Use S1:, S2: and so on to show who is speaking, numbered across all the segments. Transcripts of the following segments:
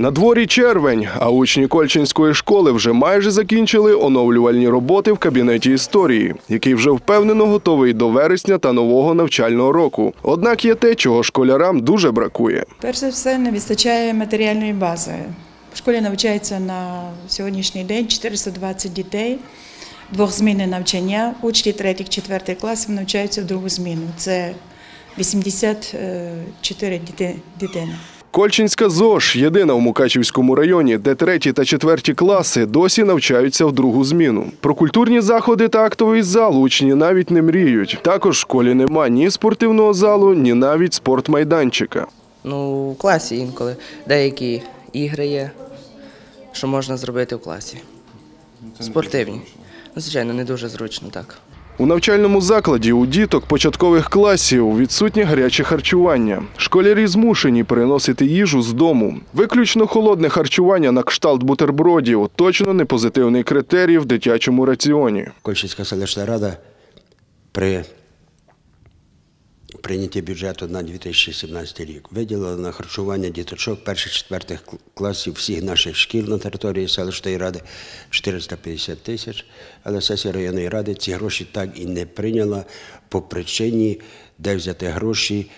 S1: На дворі червень, а учні Кольчинської школи вже майже закінчили оновлювальні роботи в кабінеті історії, який вже впевнено готовий до вересня та нового навчального року. Однак є те, чого школярам дуже бракує.
S2: Перш за все, не вистачає матеріальної бази. В школі навчається на сьогоднішній день 420 дітей, двохзмінне навчання. Учні третіх, четвертих класів навчаються в другу зміну. Це 84 діти- дитини.
S1: Кольчинська ЗОЖ єдина в Мукачівському районі, де треті та четверті класи досі навчаються в другу зміну. Про культурні заходи та актовий зал учні навіть не мріють. Також в школі нема ні спортивного залу, ні навіть спортмайданчика.
S3: Ну, в класі інколи деякі ігри є, що можна зробити в класі. Спортивні. Ну, звичайно, не дуже зручно так.
S1: У навчальному закладі у діток початкових класів відсутнє гаряче харчування. Школярі змушені переносити їжу з дому. Виключно холодне харчування на кшталт бутербродів точно не позитивний критерій в дитячому раціоні.
S4: Кольчицька селищна рада при прийнятті бюджету на 2017 рік виділила на харчування діточок перших четвертих класів всіх наших шкіл на території селищної ради 450 тисяч. Але сесія районної ради ці гроші так і не прийняла по причині, де взяти гроші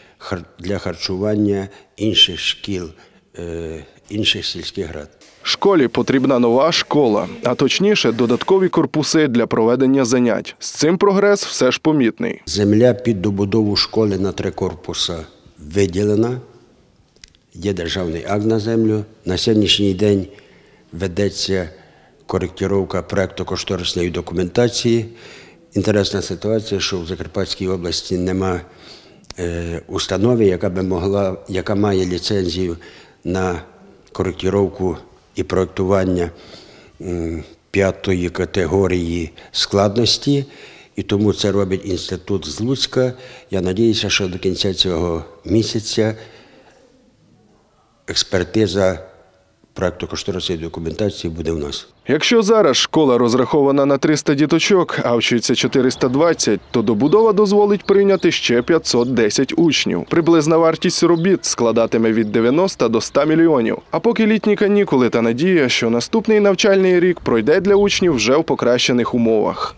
S4: для харчування інших шкіл, е, інших сільських рад.
S1: Школі потрібна нова школа, а точніше, додаткові корпуси для проведення занять. З цим прогрес все ж помітний.
S4: Земля під добудову школи на три корпуса виділена. Є державний акт на землю. На сьогоднішній день ведеться коректировка проекту кошторисної документації. Інтересна ситуація, що в Закарпатській області нема е, установи, яка би могла, яка має ліцензію на коректировку і проектування п'ятої категорії складності. І тому це робить інститут з Луцька. Я надіюся, що до кінця цього місяця експертиза проекту кошторисної документації буде в нас.
S1: Якщо зараз школа розрахована на 300 діточок, а вчиться 420, то добудова дозволить прийняти ще 510 учнів. Приблизна вартість робіт складатиме від 90 до 100 мільйонів. А поки літні канікули та надія, що наступний навчальний рік пройде для учнів вже в покращених умовах.